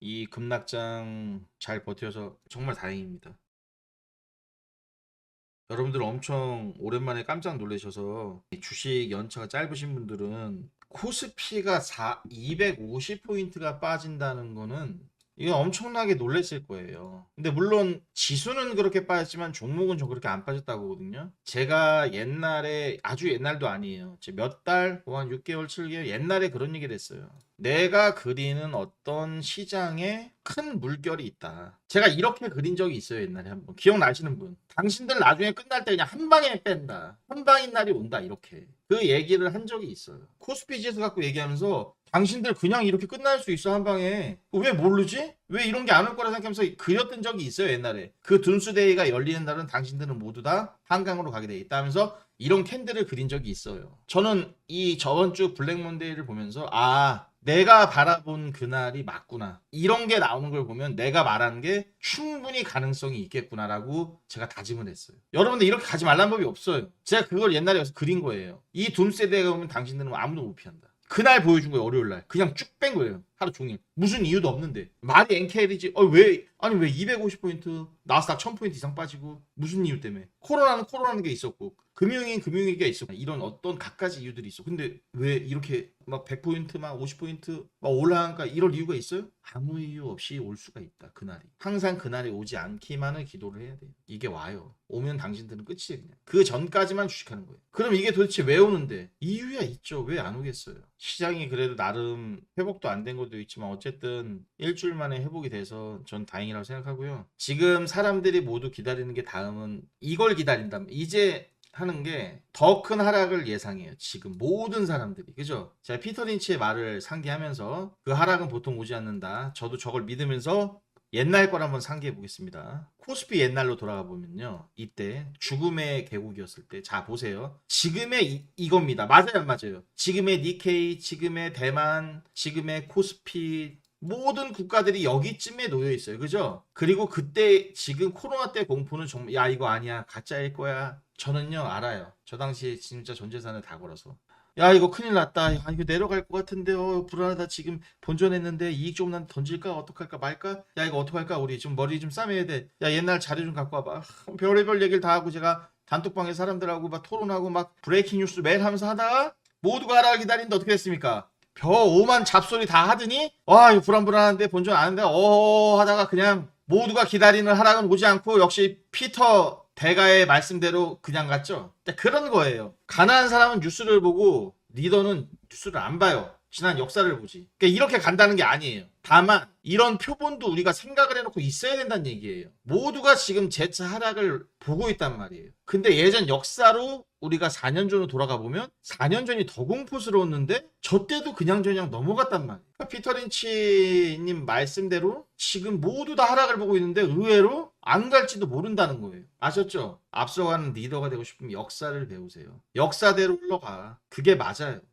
이 급락장 잘 버텨서 정말 다행입니다. 여러분들 엄청 오랜만에 깜짝 놀라셔서 주식 연차가 짧으신 분들은 코스피가 4, 250포인트가 빠진다는 거는 이거 엄청나게 놀랬을 거예요. 근데 물론 지수는 그렇게 빠졌지만 종목은 좀 그렇게 안 빠졌다고 하거든요. 제가 옛날에 아주 옛날도 아니에요. 몇 달, 뭐 한 6개월, 7개월 옛날에 그런 얘기를 했어요. 내가 그리는 어떤 시장에 큰 물결이 있다. 제가 이렇게 그린 적이 있어요, 옛날에 한번. 기억나시는 분? 당신들 나중에 끝날 때 그냥 한 방에 뺀다. 한 방인 날이 온다, 이렇게. 그 얘기를 한 적이 있어요. 코스피 지수 갖고 얘기하면서 당신들 그냥 이렇게 끝날 수 있어, 한 방에. 왜 모르지? 왜 이런 게 안 올 거라 생각하면서 그렸던 적이 있어요, 옛날에. 그 둔수데이가 열리는 날은 당신들은 모두 다 한강으로 가게 돼 있다 하면서 이런 캔들을 그린 적이 있어요. 저는 이 저번 주 블랙 먼데이를 보면서 아, 내가 바라본 그날이 맞구나. 이런 게 나오는 걸 보면 내가 말한 게 충분히 가능성이 있겠구나라고 제가 다짐을 했어요. 여러분들 이렇게 가지 말라는 법이 없어요. 제가 그걸 옛날에 가서 그린 거예요. 이 둠세대가 오면 당신들은 아무도 못 피한다. 그날 보여준 거예요, 월요일 날. 그냥 쭉 뺀 거예요. 하루 종일. 무슨 이유도 없는데. 말이 NKL이지. 어, 왜, 아니, 왜 250포인트, 나스닥 1000포인트 이상 빠지고, 무슨 이유 때문에. 코로나는 코로나는 게 있었고, 금융인 금융위기가 있었고, 이런 어떤 갖가지 이유들이 있어. 근데 왜 이렇게 막 100포인트, 막 50포인트, 막 올라가니까 이럴 이유가 있어요? 아무 이유 없이 올 수가 있다, 그날이. 항상 그날이 오지 않기만을 기도를 해야 돼요. 이게 와요. 오면 당신들은 끝이에요, 그냥. 그 전까지만 주식하는 거예요. 그럼 이게 도대체 왜 오는데? 이유야 있죠. 왜 안 오겠어요? 시장이 그래도 나름 회복도 안 된 것도 있지만 어쨌든 일주일 만에 회복이 돼서 전 다행이라고 생각하고요. 지금 사람들이 모두 기다리는 게 다음은 이걸 기다린다면 이제 하는 게 더 큰 하락을 예상해요. 지금 모든 사람들이. 그죠? 제가 피터 린치의 말을 상기하면서 그 하락은 보통 오지 않는다. 저도 저걸 믿으면서 옛날 걸 한번 상기해 보겠습니다. 코스피 옛날로 돌아가 보면요. 이때 죽음의 계곡이었을 때. 자, 보세요. 지금의 이, 이겁니다. 맞아요, 안 맞아요? 지금의 니케이, 지금의 대만, 지금의 코스피, 모든 국가들이 여기쯤에 놓여 있어요. 그죠? 그리고 그때 지금 코로나 때 공포는 정말 야 이거 아니야 가짜일 거야. 저는요 알아요. 저 당시에 진짜 전 재산을 다 걸어서 야 이거 큰일 났다. 야 이거 내려갈 것 같은데 어 불안하다. 지금 본전했는데 이익 좀 난 던질까 어떡할까 말까? 야 이거 어떡할까 우리 좀 머리 좀 싸매야 돼. 야 옛날 자료 좀 갖고 와봐. 하, 별의별 얘기를 다 하고 제가 단톡방에 사람들하고 막 토론하고 막 브레이킹 뉴스 매일 하면서 하다가 모두가 하라 기다리는데 어떻게 됐습니까? 벼 오만 잡소리 다 하더니 와 이거 불안불안한데 본전 아는데 어 하다가 그냥 모두가 기다리는 하락은 오지 않고 역시 피터 대가의 말씀대로 그냥 갔죠. 그런 거예요. 가난한 사람은 뉴스를 보고 리더는 뉴스를 안 봐요. 지난 역사를 보지. 그러니까 이렇게 간다는 게 아니에요. 다만 이런 표본도 우리가 생각을 해놓고 있어야 된다는 얘기예요. 모두가 지금 재차 하락을 보고 있단 말이에요. 근데 예전 역사로 우리가 4년 전으로 돌아가 보면 4년 전이 더 공포스러웠는데 저 때도 그냥저냥 넘어갔단 말이에요. 그러니까 피터 린치님 말씀대로 지금 모두 다 하락을 보고 있는데 의외로 안 갈지도 모른다는 거예요. 아셨죠? 앞서가는 리더가 되고 싶으면 역사를 배우세요. 역사대로 흘러가. 그게 맞아요.